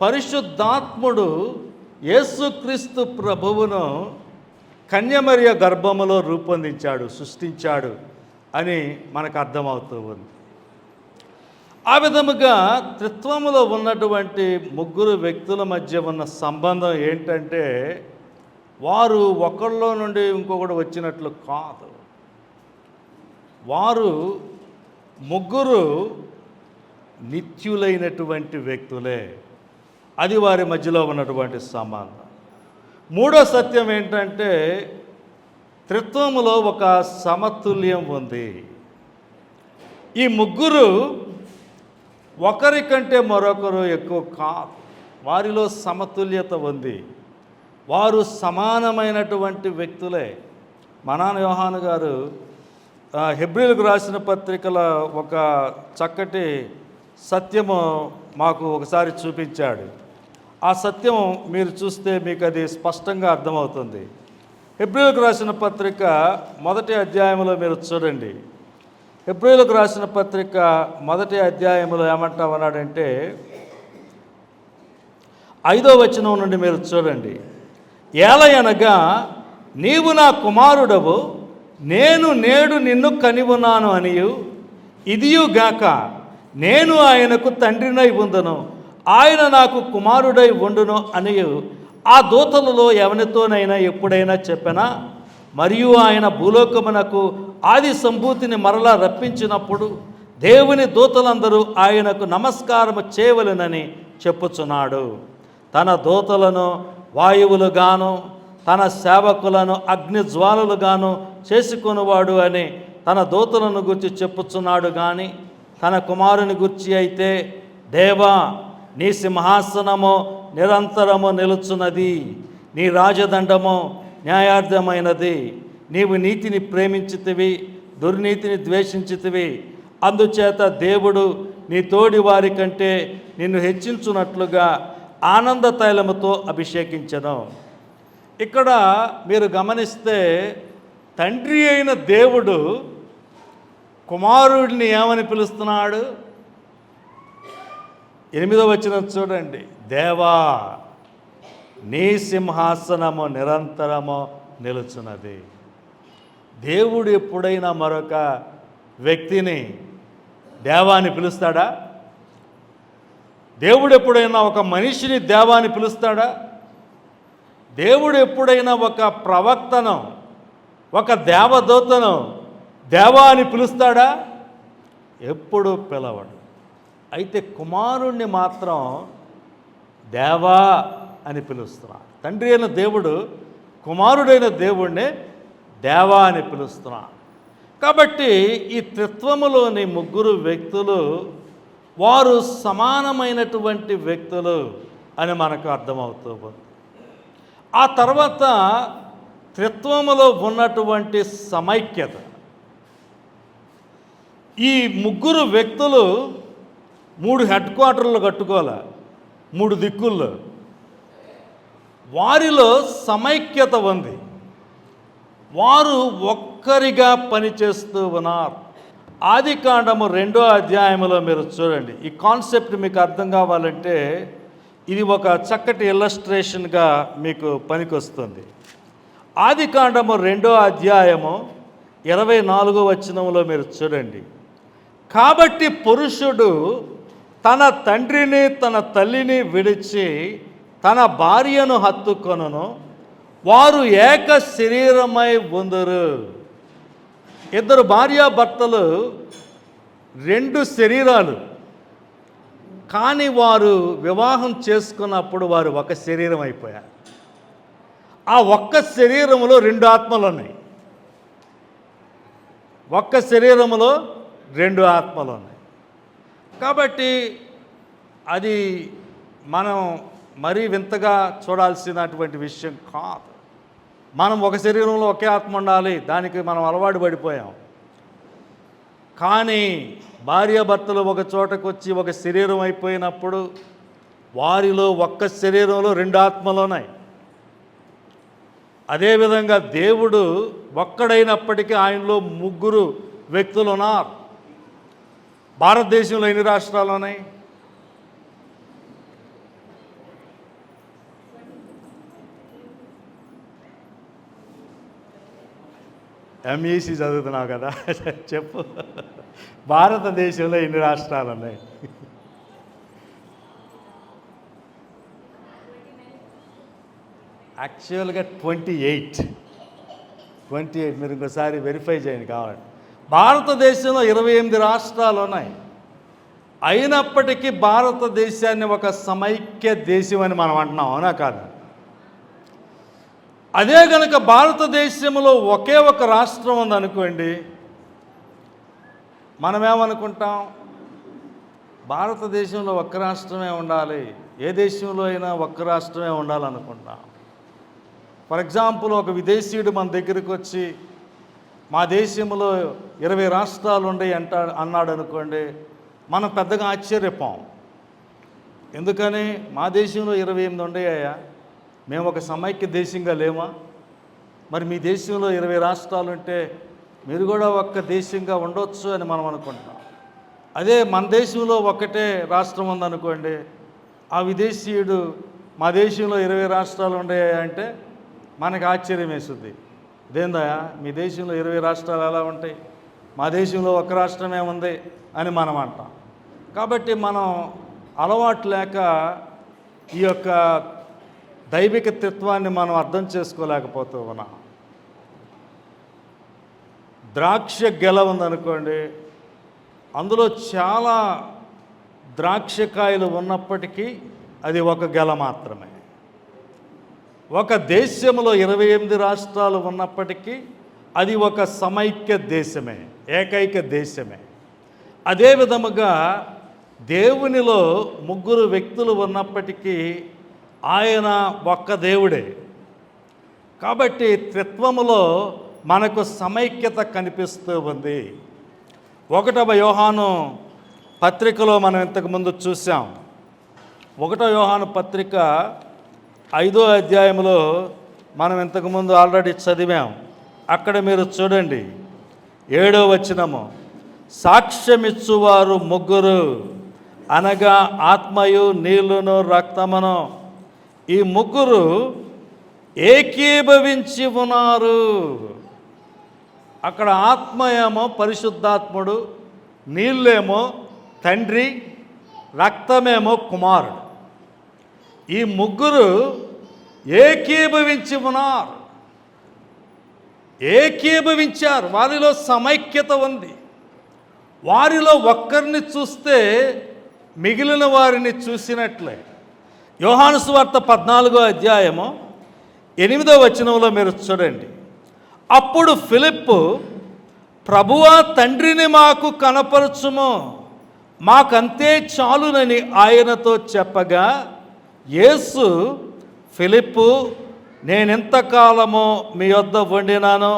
పరిశుద్ధాత్ముడు యేసుక్రీస్తు ప్రభువును కన్యమరియ గర్భములో రూపొందించాడు సృష్టించాడు అని మనకు అర్థమవుతూ ఉంది. ఆ విధముగా త్రిత్వములో ఉన్నటువంటి ముగ్గురు వ్యక్తుల మధ్య ఉన్న సంబంధం ఏంటంటే వారు ఒకళ్ళలో నుండి ఇంకొకటి వచ్చినట్లు కాదు. వారు ముగ్గురు నిత్యులైనటువంటి వ్యక్తులే. అది వారి మధ్యలో ఉన్నటువంటి సంబంధం. మూడో సత్యం ఏంటంటే త్రిత్వములో ఒక సమతుల్యం ఉంది. ఈ ముగ్గురు ఒకరికంటే మరొకరు ఎక్కువ కా వారిలో సమతుల్యత ఉంది. వారు సమానమైనటువంటి వ్యక్తులే. మనాన్ యోహాను గారు హెబ్రిల్కు రాసిన పత్రికల ఒక చక్కటి సత్యము మాకు ఒకసారి చూపించాడు. ఆ సత్యం మీరు చూస్తే మీకు అది స్పష్టంగా అర్థమవుతుంది. హెబ్రిలకు రాసిన పత్రిక మొదటి అధ్యాయంలో మీరు చూడండి. హెబ్రిలకు రాసిన పత్రిక మొదటి అధ్యాయంలో ఏమంటామన్నాడంటే ఐదో వచనం నుండి మీరు చూడండి. ఏలయనగా నీవు నా కుమారుడవు నేను నేడు నిన్ను కనివున్నాను అనియు. ఇదియుగాక నేను ఆయనకు తండ్రినై ఉందను. ఆయన నాకు కుమారుడై ఉండును అని ఆ దూతలలో ఎవరితోనైనా ఎప్పుడైనా చెప్పనా మరియు ఆయన భూలోకమునకు ఆది సంభూతిని మరలా రప్పించినప్పుడు దేవుని దూతలందరూ ఆయనకు నమస్కారము చేయవలెనని చెప్పుచున్నాడు. తన దూతలను వాయువులుగాను తన సేవకులను అగ్ని జ్వాలలుగాను చేసుకొనువాడు అని తన దూతలను గురించి చెప్పుచున్నాడు కానీ తన కుమారుని గురించి అయితే దేవా నీ సింహాసనము నిరంతరము నిలుచున్నది. నీ రాజదండము న్యాయార్థమైనది. నీవు నీతిని ప్రేమించితివి దుర్నీతిని ద్వేషించితివి. అందుచేత దేవుడు నీ తోడి వారి కంటే నిన్ను హెచ్చించున్నట్లుగా ఆనంద తైలముతో అభిషేకించను. ఇక్కడ మీరు గమనిస్తే తండ్రి అయిన దేవుడు కుమారుడిని ఏమని పిలుస్తున్నాడు? ఎనిమిదో వచ్చిన చూడండి. దేవా నీ సింహాసనము నిరంతరము నిలుచున్నది. దేవుడు ఎప్పుడైనా మరొక వ్యక్తిని దేవాని పిలుస్తాడా? దేవుడు ఎప్పుడైనా ఒక మనిషిని దేవాని పిలుస్తాడా? దేవుడు ఎప్పుడైనా ఒక ప్రవక్తను ఒక దేవదూతను దేవా అని పిలుస్తాడా? ఎప్పుడు పిలవడు. అయితే కుమారుణ్ణి మాత్రం దేవా అని పిలుస్తున్నాడు. తండ్రి అయిన దేవుడు కుమారుడైన దేవుణ్ణి దేవా అని పిలుస్తున్నాడు. కాబట్టి ఈ త్రిత్వములోని ముగ్గురు వ్యక్తులు వారు సమానమైనటువంటి వ్యక్తులు అని మనకు అర్థమవుతూ ఉంది. ఆ తర్వాత త్రిత్వములో ఉన్నటువంటి సమైక్యత. ఈ ముగ్గురు వ్యక్తులు మూడు హెడ్ క్వార్టర్లు కట్టుకోవాలి? మూడు దిక్కుల్లో. వారిలో సమైక్యత ఉంది. వారు ఒక్కరిగా పనిచేస్తూ ఉన్నారు. ఆది కాండము రెండో అధ్యాయంలో మీరు చూడండి. ఈ కాన్సెప్ట్ మీకు అర్థం కావాలంటే ఇది ఒక చక్కటి ఇల్లస్ట్రేషన్గా మీకు పనికొస్తుంది. ఆది కాండము రెండో అధ్యాయము ఇరవై నాలుగో వచనంలో మీరు చూడండి. కాబట్టి పురుషుడు తన తండ్రిని తన తల్లిని విడిచి తన భార్యను హత్తుకొనను. వారు ఏక శరీరమై ఉందరు. ఇద్దరు భార్యాభర్తలు రెండు శరీరాలు. కానీ వారు వివాహం చేసుకున్నప్పుడు వారు ఒక శరీరం అయిపోయారు. ఆ ఒక్క శరీరంలో రెండు ఆత్మలు ఉన్నాయి ఒక్క శరీరములో రెండు ఆత్మలు ఉన్నాయి కాబట్టి అది మనం మరీ వింతగా చూడాల్సినటువంటి విషయం కాదు. మనం ఒక శరీరంలో ఒకే ఆత్మ ఉండాలి దానికి మనం అలవాటు పడిపోయాం. కానీ భార్యాభర్తలు ఒక చోటకొచ్చి ఒక శరీరం అయిపోయినప్పుడు వారిలో ఒక్క శరీరంలో రెండు ఆత్మలు ఉన్నాయి అదేవిధంగా దేవుడు ఒక్కడైనప్పటికీ ఆయనలో ముగ్గురు వ్యక్తులు ఉన్నారు భారతదేశంలో ఎన్ని రాష్ట్రాలు ఉన్నాయి? ఎంఈసి చదువుతున్నావు కదా? చెప్పు. భారతదేశంలో ఎన్ని రాష్ట్రాలు ఉన్నాయి? యాక్చువల్గా ట్వంటీ ఎయిట్ ట్వంటీ ఎయిట్ మీరు ఇంకోసారి వెరిఫై చేయండి కావాలి. భారతదేశంలో ఇరవై ఎనిమిది రాష్ట్రాలు ఉన్నాయి. అయినప్పటికీ భారతదేశాన్ని ఒక సమైక్య దేశం అని మనం అంటున్నాం అవునా కాదు? అదే కనుక భారతదేశంలో ఒకే ఒక రాష్ట్రం ఉందనుకోండి మనమేమనుకుంటాం? భారతదేశంలో ఒక్క రాష్ట్రమే ఉండాలి ఏ దేశంలో అయినా ఒక్క రాష్ట్రమే ఉండాలనుకుంటాం. ఫర్ ఎగ్జాంపుల్ ఒక విదేశీయుడు మన దగ్గరికి వచ్చి మా దేశంలో ఇరవై రాష్ట్రాలు ఉన్నాయి అంట అన్నాడు అనుకోండి మనం పెద్దగా ఆశ్చర్యపోం. ఎందుకని? మా దేశంలో ఇరవై ఎనిమిది ఉన్నాయా మేము ఒక సమైక్య దేశంగా లేమా? మరి మీ దేశంలో ఇరవై రాష్ట్రాలు ఉంటే మీరు కూడా ఒక్క దేశంగా ఉండొచ్చు అని మనం అనుకుంటున్నాం. అదే మన దేశంలో ఒకటే రాష్ట్రం ఉందనుకోండి ఆ విదేశీయుడు మా దేశంలో ఇరవై రాష్ట్రాలు ఉన్నాయా అంటే మనకు ఆశ్చర్యం వేస్తుంది. ఇదేందయా మీ దేశంలో ఇరవై రాష్ట్రాలు ఎలా ఉంటాయి? మా దేశంలో ఒక రాష్ట్రమే ఉంది అని మనం అంటాం. కాబట్టి మనం అలవాటు లేక ఈ యొక్క దైవిక తత్వాన్ని మనం అర్థం చేసుకోలేకపోతూ ఉన్నాం. ద్రాక్ష గెల ఉందనుకోండి అందులో చాలా ద్రాక్షకాయలు ఉన్నప్పటికీ అది ఒక గెల మాత్రమే. ఒక దేశంలో ఇరవై ఎనిమిది రాష్ట్రాలు ఉన్నప్పటికీ అది ఒక సమైక్య దేశమే ఏకైక దేశమే. అదే విధముగా దేవునిలో ముగ్గురు వ్యక్తులు ఉన్నప్పటికీ ఆయన ఒక్క దేవుడే. కాబట్టి త్రిత్వములో మనకు సమైక్యత కనిపిస్తూ ఉంది. ఒకటవ యోహాను పత్రికలో మనం ఇంతకుముందు చూసాం ఒకటో యోహాను పత్రిక ఐదో అధ్యాయంలో మనం ఇంతకుముందు ఆల్రెడీ చదివాం. అక్కడ మీరు చూడండి. ఏడో వచ్చినము సాక్ష్యమిచ్చువారు ముగ్గురు. అనగా ఆత్మయు నీళ్ళును రక్తమును. ఈ ముగ్గురు ఏకీభవించి ఉన్నారు. అక్కడ ఆత్మ ఏమో పరిశుద్ధాత్ముడు నీళ్ళేమో తండ్రి రక్తమేమో కుమారుడు. ఈ ముగ్గురు ఏకీభవించి ఉన్నారు ఏకీభవించారు. వారిలో సమైక్యత ఉంది. వారిలో ఒక్కరిని చూస్తే మిగిలిన వారిని చూసినట్లే. యోహాను సువార్త పద్నాలుగో అధ్యాయము ఎనిమిదో వచనంలో మీరు చూడండి. అప్పుడు ఫిలిప్పు ప్రభువా తండ్రిని మాకు కనపరచుము. మాకంతే చాలునని ఆయనతో చెప్పగా యేసు ఫిలిప్పు నేనెంతకాలమో మీ వద్ద వండినాను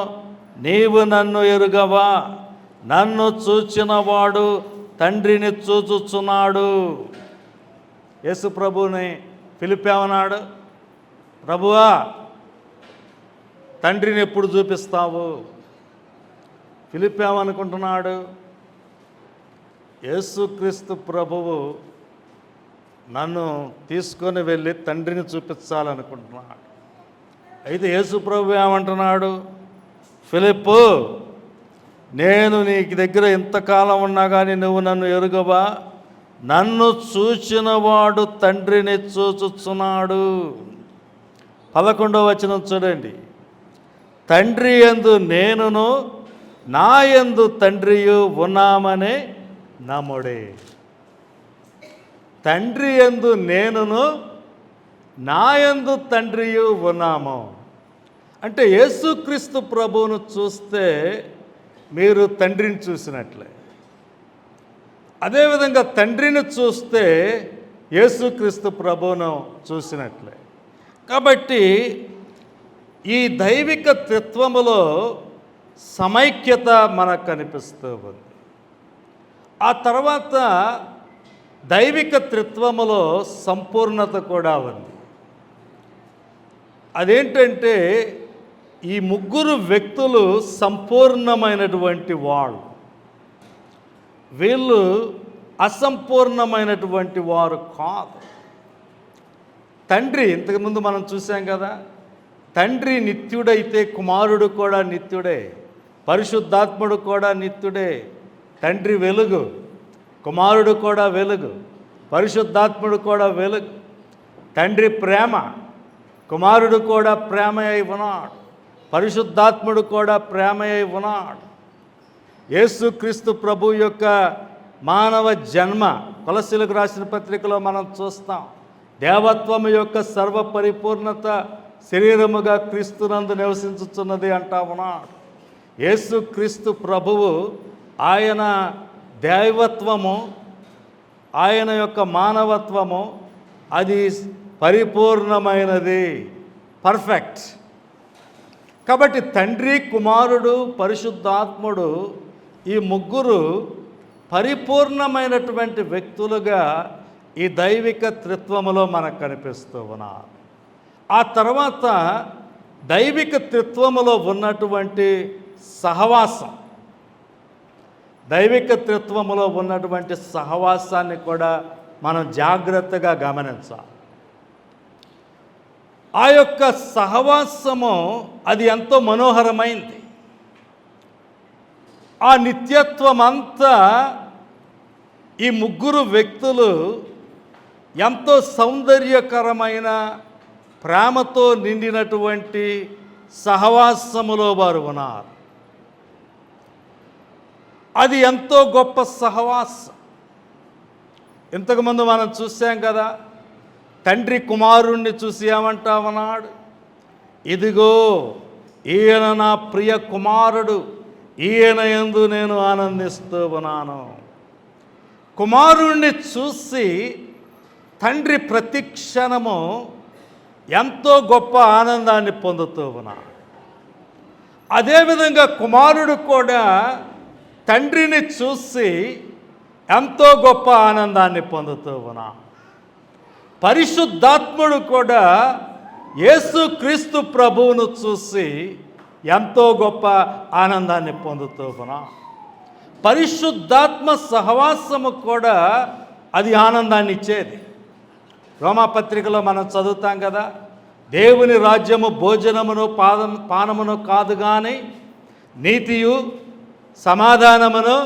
నీవు నన్ను ఎరుగవా? నన్ను చూచినవాడు తండ్రిని చూచుచున్నాడు. యేసు ప్రభుని పిలిపేమన్నాడు ప్రభువా తండ్రిని ఎప్పుడు చూపిస్తావు? పిలిపామనుకుంటున్నాడు యేసుక్రీస్తు ప్రభువు నన్ను తీసుకొని వెళ్ళి తండ్రిని చూపించాలనుకుంటున్నాడు. అయితే యేసుప్రభు ఏమంటున్నాడు? ఫిలిప్పు నేను నీకు దగ్గర ఇంతకాలం ఉన్నా కానీ నువ్వు నన్ను ఎరుగవా? నన్ను చూచినవాడు తండ్రిని చూచుచున్నాడు. పదకొండవ వచనం చూడండి. తండ్రి ఎందు నేనును నా యందు తండ్రియు ఉన్నామనే నమ్ముడే. తండ్రి ఎందు నేనును నా యందు తండ్రియు ఉన్నాము. అంటే యేసుక్రీస్తు ప్రభువును చూస్తే మీరు తండ్రిని చూసినట్లే. అదేవిధంగా తండ్రిని చూస్తే యేసుక్రీస్తు ప్రభువును చూసినట్లే. కాబట్టి ఈ దైవిక తత్వములో సమైక్యత మనకు కనిపిస్తూ ఉంది. ఆ తర్వాత దైవిక త్రిత్వములో సంపూర్ణత కూడా ఉంది. అదేంటంటే ఈ ముగ్గురు వ్యక్తులు సంపూర్ణమైనటువంటి వాళ్ళు. వీళ్ళు అసంపూర్ణమైనటువంటి వారు కాదు. తండ్రి ఇంతకుముందు మనం చూసాం కదా తండ్రి నిత్యుడైతే కుమారుడు కూడా నిత్యుడే పరిశుద్ధాత్ముడు కూడా నిత్యుడే తండ్రి వెలుగు. కుమారుడు కూడా వెలుగు పరిశుద్ధాత్ముడు కూడా వెలుగు తండ్రి ప్రేమ కుమారుడు కూడా ప్రేమ అయి ఉన్నాడు పరిశుద్ధాత్ముడు కూడా ప్రేమ అయి ఉన్నాడు యేసుక్రీస్తు ప్రభు యొక్క మానవ జన్మ కొలసీలకు రాసిన పత్రికలో మనం చూస్తాం. దేవత్వము యొక్క సర్వ పరిపూర్ణత శరీరముగా క్రీస్తునందు నివసించుచున్నది అంటా ఉన్నాడు. యేసుక్రీస్తు ప్రభువు ఆయన దైవత్వము ఆయన యొక్క మానవత్వము అది పరిపూర్ణమైనది. పర్ఫెక్ట్ కాబట్టి తండ్రి కుమారుడు పరిశుద్ధాత్ముడు ఈ ముగ్గురు పరిపూర్ణమైనటువంటి వ్యక్తులుగా ఈ దైవిక త్రిత్వములో మనకు కనిపిస్తూ ఉన్నారు. ఆ తర్వాత దైవిక త్రిత్వములో ఉన్నటువంటి సహవాసం దైవిక తత్వములో ఉన్నటువంటి సహవాసాన్ని కూడా మనం జాగ్రత్తగా గమనించాలి. ఆ యొక్క సహవాసము అది ఎంతో మనోహరమైంది. ఆ నిత్యత్వం అంతా ఈ ముగ్గురు వ్యక్తులు ఎంతో సౌందర్యకరమైన ప్రేమతో నిండినటువంటి సహవాసములో వారు ఉన్నారు. అది ఎంతో గొప్ప సహవాసం. ఇంతకుముందు మనం చూసాం కదా తండ్రి కుమారుణ్ణి చూసి ఏమంటామన్నాడు ఇదిగో ఈయన నా ప్రియ కుమారుడు ఈయన ఎందు నేను ఆనందిస్తూ ఉన్నాను. కుమారుణ్ణి చూసి తండ్రి ప్రతిక్షణము ఎంతో గొప్ప ఆనందాన్ని పొందుతూ ఉన్నాడు. అదేవిధంగా కుమారుడు కూడా తండ్రిని చూసి ఎంతో గొప్ప ఆనందాన్ని పొందుతూ ఉన్నాడు పరిశుద్ధాత్ముడు కూడా యేసుక్రీస్తు ప్రభువును చూసి ఎంతో గొప్ప ఆనందాన్ని పొందుతూ ఉన్నాం. పరిశుద్ధాత్మ సహవాసము కూడా అది ఆనందాన్ని ఇచ్చేది. రోమాపత్రికలో మనం చదువుతాం కదా దేవుని రాజ్యము భోజనమును పాదం పానమును కాదు కానీ నీతియు సమాధానమును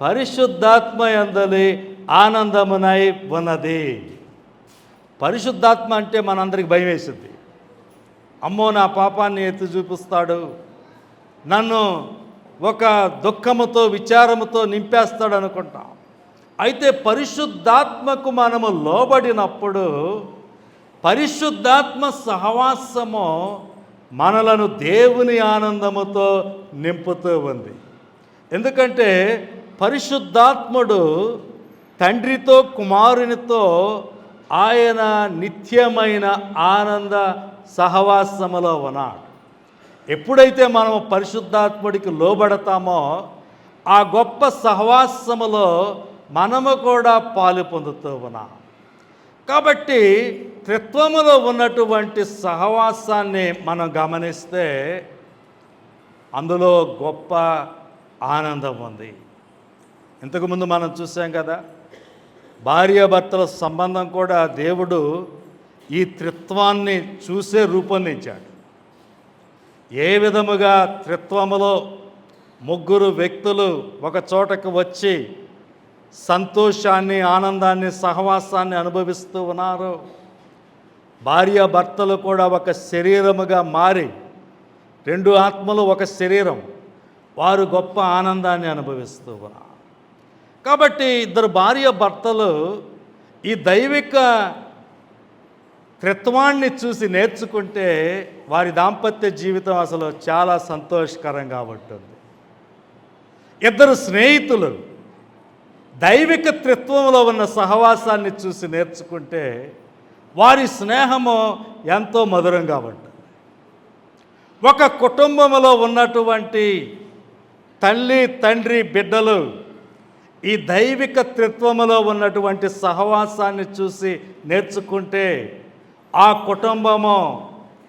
పరిశుద్ధాత్మ ఎందలి ఆనందమునై ఉన్నది. పరిశుద్ధాత్మ అంటే మనందరికి భయం వేసింది. అమ్మో నా పాపాన్ని ఎత్తి చూపిస్తాడు. నన్ను ఒక దుఃఖముతో విచారముతో నింపేస్తాడు అనుకుంటాం అయితే పరిశుద్ధాత్మకు మనము లోబడినప్పుడు పరిశుద్ధాత్మ సహవాసము మనలను దేవుని ఆనందముతో నింపుతూ ఉంది. ఎందుకంటే పరిశుద్ధాత్ముడు తండ్రితో కుమారునితో ఆయన నిత్యమైన ఆనంద సహవాసములో ఉన్నాడు. ఎప్పుడైతే మనం పరిశుద్ధాత్ముడికి లోబడతామో ఆ గొప్ప సహవాసములో మనము కూడా పాలు పొందుతూ ఉన్నాం. కాబట్టి త్రిత్వములో ఉన్నటువంటి సహవాసాన్ని మనం గమనిస్తే అందులో గొప్ప ఆనందం ఉంది. ఇంతకుముందు మనం చూసాం కదా భార్యాభర్తల సంబంధం కూడా దేవుడు ఈ త్రిత్వాన్ని చూసే రూపొందించాడు. ఏ విధముగా త్రిత్వములో ముగ్గురు వ్యక్తులు ఒక చోటకు వచ్చి సంతోషాన్ని ఆనందాన్ని సహవాసాన్ని అనుభవిస్తూ ఉన్నారు భార్యాభర్తలు కూడా ఒక శరీరముగా మారి రెండు ఆత్మలు ఒక శరీరం వారు గొప్ప ఆనందాన్ని అనుభవిస్తూ ఉన్నారు. కాబట్టి ఇద్దరు భార్య భర్తలు ఈ దైవిక త్రిత్వాన్ని చూసి నేర్చుకుంటే వారి దాంపత్య జీవితం అసలు చాలా సంతోషకరంగా ఉంటుంది. ఇద్దరు స్నేహితులు దైవిక త్రిత్వంలో ఉన్న సహవాసాన్ని చూసి నేర్చుకుంటే వారి స్నేహము ఎంతో మధురంగా ఉంటుంది. ఒక కుటుంబంలో ఉన్నటువంటి తల్లి తండ్రి బిడ్డలు ఈ దైవిక త్రిత్వములో ఉన్నటువంటి సహవాసాన్ని చూసి నేర్చుకుంటే ఆ కుటుంబము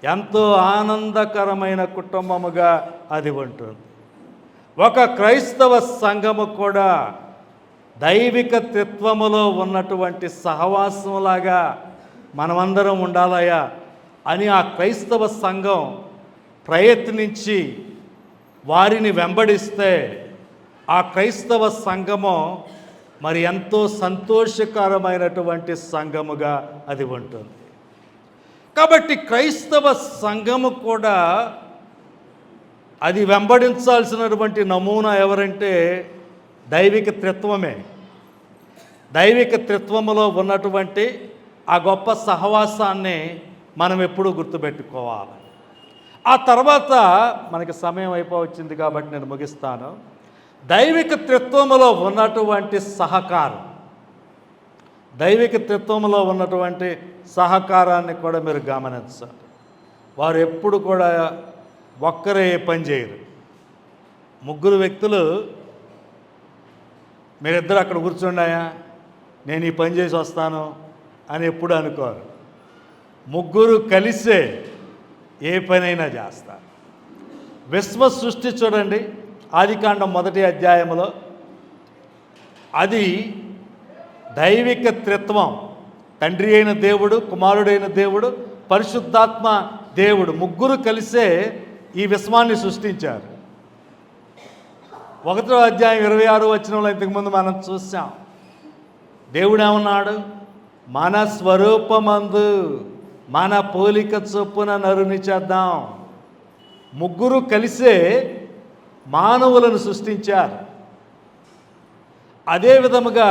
ఎంతో ఆనందకరమైన కుటుంబముగా అది ఉంటుంది. ఒక క్రైస్తవ సంఘము కూడా దైవిక త్రిత్వములో ఉన్నటువంటి సహవాసములాగా మనమందరం ఉండాలయా అని ఆ క్రైస్తవ సంఘం ప్రయత్నించి వారిని వెంబడిస్తే ఆ క్రైస్తవ సంఘము మరి ఎంతో సంతోషకరమైనటువంటి సంఘముగా అది ఉంటుంది. కాబట్టి క్రైస్తవ సంఘము కూడా అది వెంబడించాల్సినటువంటి నమూనా ఎవరంటే దైవిక త్రిత్వమే. దైవిక త్రిత్వములో ఉన్నటువంటి ఆ గొప్ప సహవాసాన్ని మనం ఎప్పుడూ గుర్తుపెట్టుకోవాలి. ఆ తర్వాత మనకి సమయం అయిపోవచ్చింది కాబట్టి నేను ముగిస్తాను. దైవిక త్రిత్వములో ఉన్నటువంటి సహకారం. దైవిక త్రిత్వములో ఉన్నటువంటి సహకారాన్ని కూడా మీరు గమనించాలి. వారు ఎప్పుడు కూడా ఒక్కరే పని చేయరు. ముగ్గురు వ్యక్తులు మీరిద్దరు అక్కడ కూర్చున్నాయా నేను ఈ పని చేసి వస్తాను అని ఎప్పుడు అనుకోరు. ముగ్గురు కలిసే ఏ పనైనా చేస్తారు విశ్వ సృష్టి చూడండి ఆదికాండం మొదటి అధ్యాయంలో అది దైవిక త్రిత్వం తండ్రి అయిన దేవుడు కుమారుడైన దేవుడు పరిశుద్ధాత్మ దేవుడు ముగ్గురు కలిసే ఈ విశ్వాన్ని సృష్టించారు. ఒకటో అధ్యాయం ఇరవై ఆరు వచనంలో ఇంతకుముందు మనం చూసాం. దేవుడు ఏమన్నాడు? మన స్వరూపమందు మన పోలిక చొప్పున నరుని చేద్దాం. ముగ్గురు కలిసే మానవులను సృష్టించారు. అదే విధముగా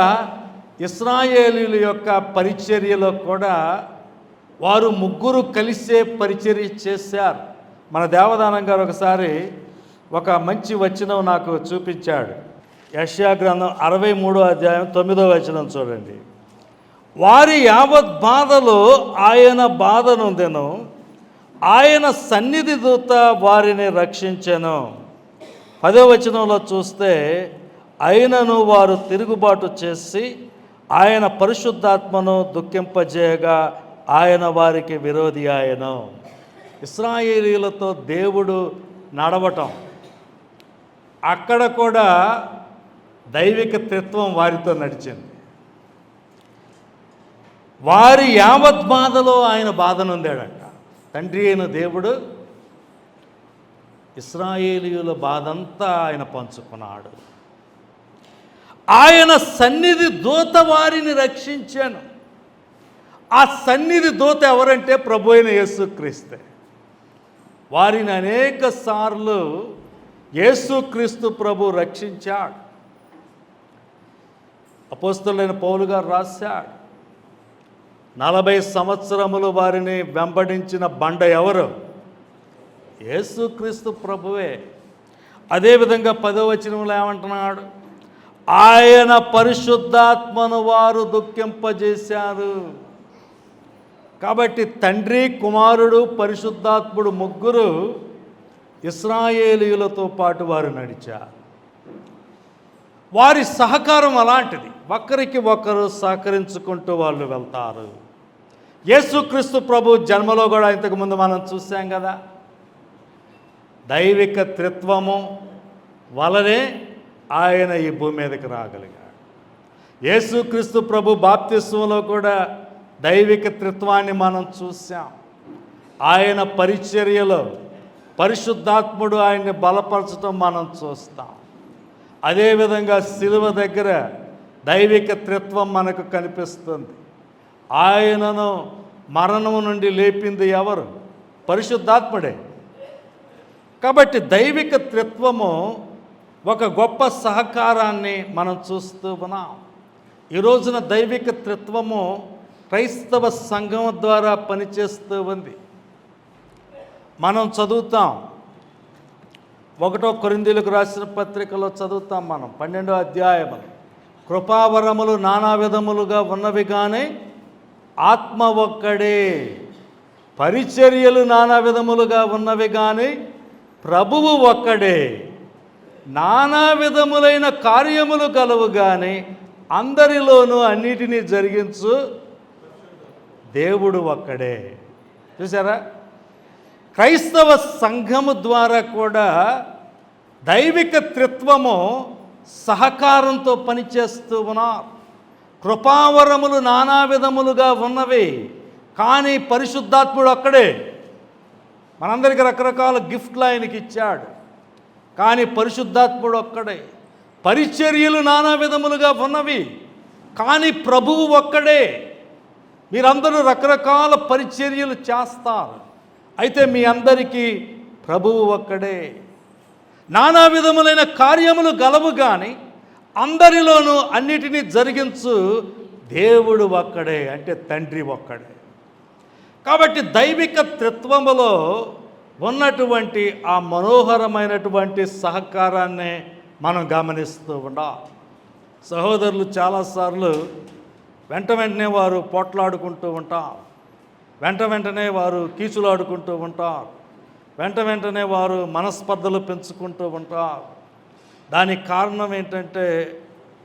ఇస్రాయేలీల యొక్క పరిచర్యలో కూడా వారు ముగ్గురు కలిసే పరిచర్య చేశారు. మన దేవదానం గారు ఒకసారి ఒక మంచి వచనం నాకు చూపించాడు. యష్యా గ్రంథం అరవై మూడో అధ్యాయం తొమ్మిదో వచనం చూడండి. వారి యావత్ బాధలో ఆయన బాధనుందెను ఆయన సన్నిధి దూత వారిని రక్షించెను. పదే వచనంలో చూస్తే అయినను వారు తిరుగుబాటు చేసి ఆయన పరిశుద్ధాత్మను దుఃఖింపజేయగా ఆయన వారికి విరోధి ఆయన ఇస్రాయేలీలతో దేవుడు నడవటం. అక్కడ కూడా దైవిక తత్వం వారితో నడిచింది. వారి యావత్ బాధలో ఆయన బాధనుందాడట తండ్రి అయిన దేవుడు ఇస్రాయేలీయుల బాధంతా ఆయన పంచుకున్నాడు. ఆయన సన్నిధి దూత వారిని రక్షించాను. ఆ సన్నిధి దూత ఎవరంటే ప్రభు అయిన యేసుక్రీస్తే. వారిని అనేక సార్లు యేసుక్రీస్తు ప్రభు రక్షించాడు. అపోస్తులైన పౌలు గారు రాశాడు. నలభై సంవత్సరములు వారిని వెంబడించిన బండ ఎవరు? యేసుక్రీస్తు ప్రభువే. అదేవిధంగా పదో వచనంలో ఏమంటున్నాడు? ఆయన పరిశుద్ధాత్మను వారు దుఃఖింపజేశారు. కాబట్టి తండ్రి కుమారుడు పరిశుద్ధాత్ముడు ముగ్గురు ఇస్రాయేలీయులతో పాటు వారు నడిచారు. వారి సహకారం అలాంటిది. ఒకరికి ఒకరు సహకరించుకుంటూ వాళ్ళు వెళ్తారు. యేసుక్రీస్తు ప్రభు జన్మలో కూడా ఇంతకుముందు మనం చూసాం కదా. దైవిక త్రిత్వము వలనే ఆయన ఈ భూమి మీదకి రాగలిగాడు. యేసుక్రీస్తు ప్రభు బాప్తిస్వంలో కూడా దైవిక త్రిత్వాన్ని మనం చూసాం. ఆయన పరిచర్యలో పరిశుద్ధాత్ముడు ఆయన్ని బలపరచడం మనం చూస్తాం. అదేవిధంగా శిలువ దగ్గర దైవిక త్రిత్వం మనకు కనిపిస్తుంది. ఆయనను మరణము నుండి లేపింది ఎవరు? పరిశుద్ధాత్ముడే. కాబట్టి దైవిక త్రిత్వము ఒక గొప్ప సహకారాన్ని మనం చూస్తూ ఉన్నాం. ఈ రోజున దైవిక త్రిత్వము క్రైస్తవ సంఘం ద్వారా పనిచేస్తూ ఉంది. మనం చదువుతాం. ఒకటో కొరిందీలకు రాసిన పత్రికలో చదువుతాం మనం. పన్నెండో అధ్యాయములు కృపావరములు నానా విధములుగా ఉన్నవి కానీ ఆత్మ ఒక్కడే. పరిచర్యలు నానా విధములుగా ఉన్నవి కానీ ప్రభువు ఒక్కడే. నానా విధములైన కార్యములు కలవు కానీ అందరిలోనూ అన్నిటినీ జరిగించు దేవుడు ఒక్కడే. చూసారా క్రైస్తవ సంఘము ద్వారా కూడా దైవిక త్రిత్వము సహకారంతో పనిచేస్తూ ఉన్నారు. కృపావరములు నానా విధములుగా ఉన్నవి. కానీ పరిశుద్ధాత్ముడు అక్కడే. మనందరికీ రకరకాల గిఫ్ట్లు ఆయనకి ఇచ్చాడు. కానీ పరిశుద్ధాత్ముడు ఒక్కడే పరిచర్యలు నానా విధములుగా ఉన్నవి. కానీ ప్రభువు ఒక్కడే. మీరందరూ రకరకాల పరిచర్యలు చేస్తారు. అయితే మీ అందరికీ ప్రభువు ఒక్కడే. నానా విధములైన కార్యములు గలవు కానీ అందరిలోనూ అన్నిటినీ జరిగించు దేవుడు ఒక్కడే అంటే తండ్రి ఒక్కడే. కాబట్టి దైవిక త్రిత్వములో ఉన్నటువంటి ఆ మనోహరమైనటువంటి సహకారాన్ని మనం గమనిస్తూ ఉండాలి. సహోదరులు చాలాసార్లు వెంట వెంటనే వారు పోట్లాడుకుంటూ ఉంటారు. వెంట వెంటనే వారు కీచులాడుకుంటూ ఉంటారు. వెంట వెంటనే వారు మనస్పర్ధలు పెంచుకుంటూ ఉంటారు. దానికి కారణం ఏంటంటే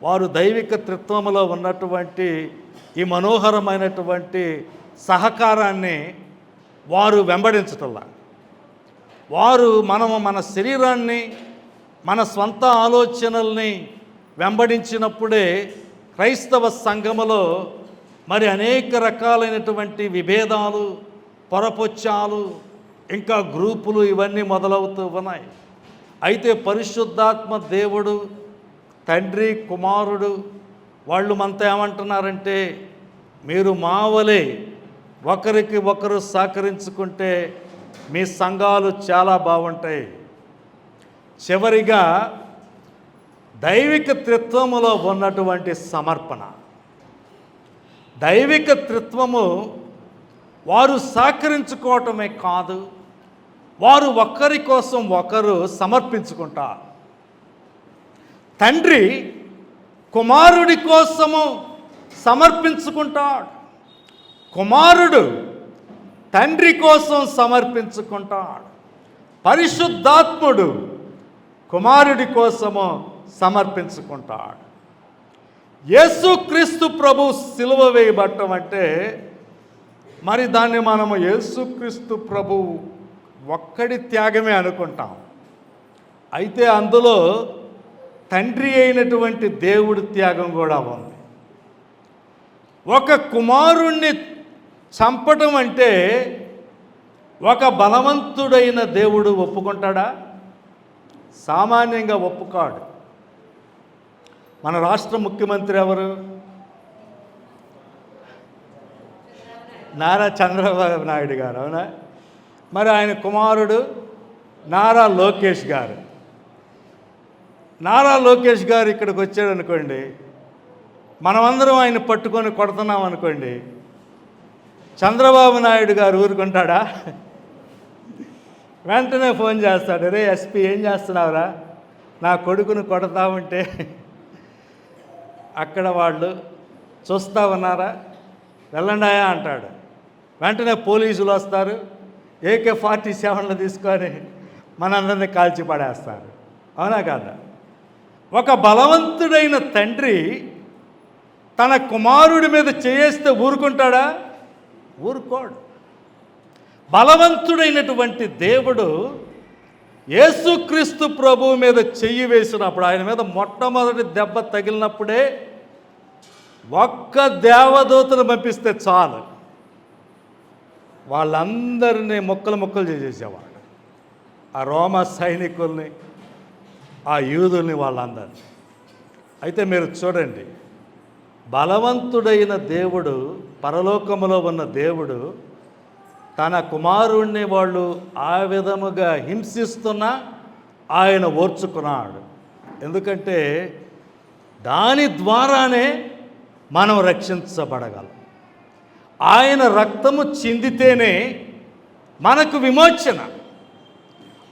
వారు దైవిక త్రిత్వములో ఉన్నటువంటి ఈ మనోహరమైనటువంటి సహకారాన్ని వారు వెంబడించటంలా. వారు మనము మన శరీరాన్ని మన స్వంత ఆలోచనల్ని వెంబడించినప్పుడే క్రైస్తవ సంఘములో మరి అనేక రకాలైనటువంటి విభేదాలు పొరపొచ్చాలు ఇంకా గ్రూపులు ఇవన్నీ మొదలవుతూ ఉన్నాయి. అయితే పరిశుద్ధాత్మ దేవుడు తండ్రి కుమారుడు వాళ్ళు మనతో ఏమంటున్నారంటే మీరు మావలే ఒకరికి ఒకరు సహకరించుకుంటే మీ సంఘాలు చాలా బాగుంటాయి. చివరిగా దైవిక త్రిత్వములో ఉన్నటువంటి సమర్పణ. దైవిక త్రిత్వము వారు సహకరించుకోవటమే కాదు వారు ఒకరి కోసం ఒకరు సమర్పించుకుంటారు. తండ్రి కుమారుడి కోసము సమర్పించుకుంటాడు. కుమారుడు తండ్రి కోసం సమర్పించుకుంటాడు. పరిశుద్ధాత్ముడు కుమారుడి కోసము సమర్పించుకుంటాడు. యేసుక్రీస్తు ప్రభు సిలువ వేయబట్టం అంటే మరి దాన్ని మనము యేసుక్రీస్తు ప్రభు ఒక్కడి త్యాగమే అనుకుంటాం. అయితే అందులో తండ్రి అయినటువంటి దేవుడి త్యాగం కూడా ఉంది. ఒక కుమారుణ్ణి చంపటం అంటే ఒక బలవంతుడైన దేవుడు ఒప్పుకుంటాడా? సామాన్యంగా ఒప్పుకాడు. మన రాష్ట్ర ముఖ్యమంత్రి ఎవరు? నారా చంద్రబాబు నాయుడు గారు అవునా? మరి ఆయన కుమారుడు నారా లోకేష్ గారు. నారా లోకేష్ గారు ఇక్కడికి వచ్చాడు అనుకోండి మనమందరం ఆయన పట్టుకొని కొడుతున్నాం అనుకోండి చంద్రబాబు నాయుడు గారు ఊరుకుంటాడా? వెంటనే ఫోన్ చేస్తాడు రే ఎస్పీ ఏం చేస్తున్నావురా? నా కొడుకును కొడతా ఉంటే అక్కడ వాళ్ళు చూస్తా ఉన్నారా? వెళ్ళండాయా? అంటాడు. వెంటనే పోలీసులు వస్తారు. ఏకే ఫార్టీ సెవెన్లు తీసుకొని మనందరినీ కాల్చి పడేస్తారు. అవునా కాదా? ఒక బలవంతుడైన తండ్రి తన కుమారుడి మీద చేయేస్తే ఊరుకుంటాడా? ఊరుకోడు. బలవంతుడైనటువంటి దేవుడు యేసుక్రీస్తు ప్రభువు మీద చెయ్యి వేసినప్పుడు ఆయన మీద మొట్టమొదటి దెబ్బ తగిలినప్పుడే ఒక్క దేవదూతను పంపిస్తే చాలు. వాళ్ళందరినీ మొక్కలు మొక్కలు చేసేసేవాడు. ఆ రోమ సైనికుల్ని ఆ యూదుల్ని వాళ్ళందరినీ. అయితే మీరు చూడండి బలవంతుడైన దేవుడు పరలోకములో ఉన్న దేవుడు తన కుమారుణ్ణి వాళ్ళు ఆ విధముగా హింసిస్తున్నా ఆయన ఓర్చుకున్నాడు. ఎందుకంటే దాని ద్వారానే మనం రక్షించబడగలం. ఆయన రక్తము చిందితేనే మనకు విమోచన.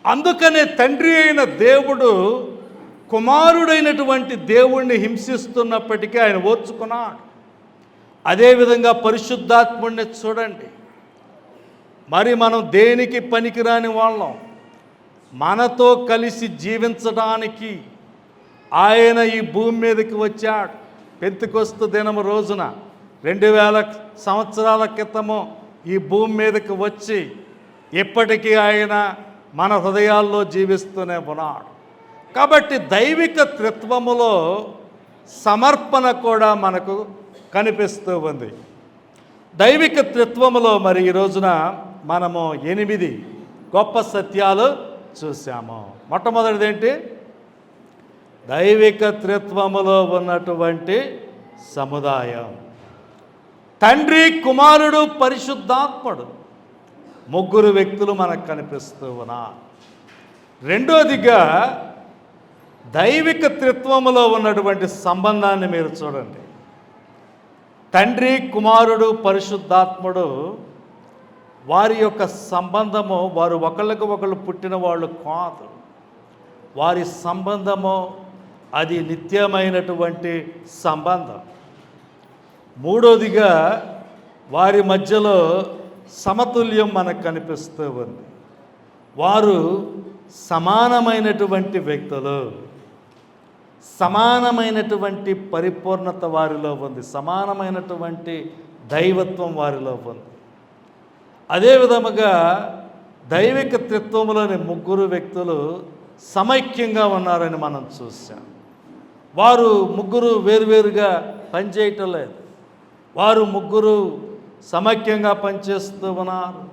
అందుకనే తండ్రి అయిన దేవుడు కుమారుడైనటువంటి దేవుణ్ణి హింసిస్తున్నప్పటికీ ఆయన ఓర్చుకున్నాడు. అదేవిధంగా పరిశుద్ధాత్ముడిని చూడండి. మరి మనం దేనికి పనికిరాని వాళ్ళం? మనతో కలిసి జీవించడానికి ఆయన ఈ భూమి మీదకి వచ్చాడు. పెంతుకొస్తు దినము రోజున రెండు వేల సంవత్సరాల క్రితము ఈ భూమి మీదకి వచ్చి ఇప్పటికీ ఆయన మన హృదయాల్లో జీవిస్తూనే ఉన్నాడు. కాబట్టి దైవిక త్రిత్వములో సమర్పణ కూడా మనకు కనిపిస్తూ ఉంది. దైవిక త్రిత్వములో మరి ఈ రోజున మనము ఎనిమిది గొప్ప సత్యాలు చూసాము మొట్టమొదటిది ఏంటి దైవిక త్రిత్వములో ఉన్నటువంటి సముదాయం. తండ్రి కుమారుడు పరిశుద్ధాత్ముడు. ముగ్గురు వ్యక్తులు మనకు కనిపిస్తూ ఉన్నారు. రెండోదిగా దైవిక త్రిత్వములో ఉన్నటువంటి సంబంధాన్ని మీరు చూడండి. తండ్రి కుమారుడు పరిశుద్ధాత్ముడు వారి యొక్క సంబంధము వారు ఒకళ్ళకు ఒకళ్ళు పుట్టిన వాళ్ళు కాదు. వారి సంబంధము అది నిత్యమైనటువంటి సంబంధం. మూడోదిగా వారి మధ్యలో సమతుల్యం మనకు కనిపిస్తూ ఉంది. వారు సమానమైనటువంటి వ్యక్తులు. సమానమైనటువంటి పరిపూర్ణత వారిలో ఉంది. సమానమైనటువంటి దైవత్వం వారిలో ఉంది. అదే విధముగా దైవిక త్రిత్వంలోని ముగ్గురు వ్యక్తులు సమైక్యంగా ఉన్నారని మనం చూసాం వారు ముగ్గురు వేరువేరుగా పనిచేయటం లేదు. వారు ముగ్గురు సమైక్యంగా పనిచేస్తూ ఉన్నారు.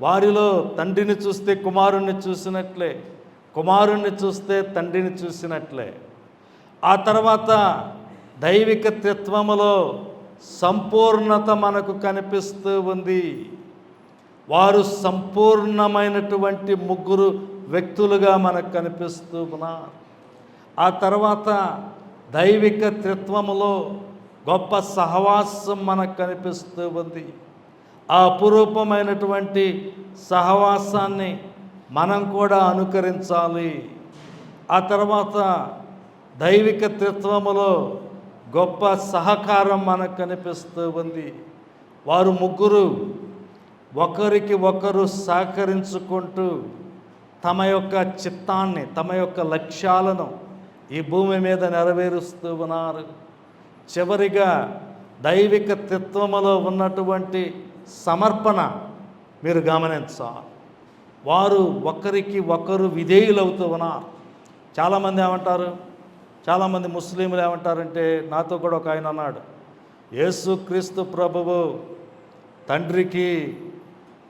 వారిలో తండ్రిని చూస్తే కుమారుణ్ణి చూసినట్లే కుమారుణ్ణి చూస్తే తండ్రిని చూసినట్లే. ఆ తర్వాత దైవిక తత్వములో సంపూర్ణత మనకు కనిపిస్తూ ఉంది. వారు సంపూర్ణమైనటువంటి ముగ్గురు వ్యక్తులుగా మనకు కనిపిస్తూ ఉన్నారు. ఆ తర్వాత దైవిక త్రిత్వములో గొప్ప సహవాసం మనకు కనిపిస్తూ ఉంది. ఆ అపురూపమైనటువంటి సహవాసాన్ని మనం కూడా అనుకరించాలి. ఆ తర్వాత దైవిక త్రిత్వములో గొప్ప సహకారం మనకు కనిపిస్తూ ఉంది. వారు ముగ్గురు ఒకరికి ఒకరు సహకరించుకుంటూ తమ యొక్క చిత్తాన్ని తమ యొక్క లక్ష్యాలను ఈ భూమి మీద నెరవేరుస్తూ ఉన్నారు. చివరిగా దైవిక తత్వములో ఉన్నటువంటి సమర్పణ మీరు గమనించాలి. వారు ఒకరికి ఒకరు విధేయులవుతూ ఉన్నారు. చాలామంది ఏమంటారు? చాలామంది ముస్లింలు ఏమంటారంటే నాతో కూడా ఒక ఆయన అన్నాడు యేసుక్రీస్తు ప్రభువు తండ్రికి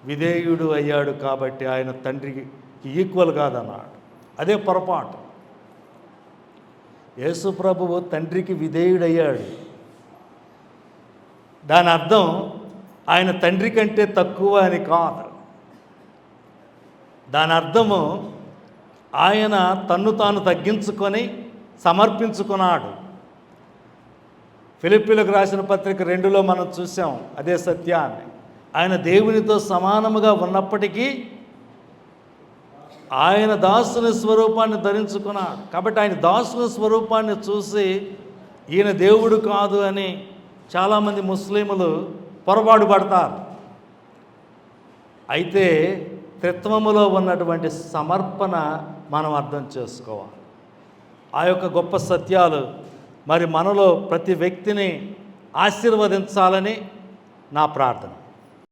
విధేయుడు అయ్యాడు కాబట్టి ఆయన తండ్రికి ఈక్వల్ కాదన్నాడు. అదే పొరపాటు. యేసు ప్రభువు తండ్రికి విధేయుడయ్యాడు. దాని అర్థం ఆయన తండ్రి కంటే తక్కువ అని కాదు. దాని అర్థము ఆయన తన్ను తాను తగ్గించుకొని సమర్పించుకున్నాడు. ఫిలిప్పీలకు రాసిన పత్రిక రెండులో మనం చూసాం అదే సత్యాన్ని. ఆయన దేవునితో సమానముగా ఉన్నప్పటికీ ఆయన దాసుని స్వరూపాన్ని ధరించుకున్నాడు. కాబట్టి ఆయన దాసుని స్వరూపాన్ని చూసి ఈయన దేవుడు కాదు అని చాలామంది ముస్లింలు పొరపాటు పడతారు. అయితే త్రిత్వములో ఉన్నటువంటి సమర్పణ మనం అర్థం చేసుకోవాలి. ఆ యొక్క గొప్ప సత్యాలు మరి మనలో ప్రతి వ్యక్తిని ఆశీర్వదించాలని నా ప్రార్థన.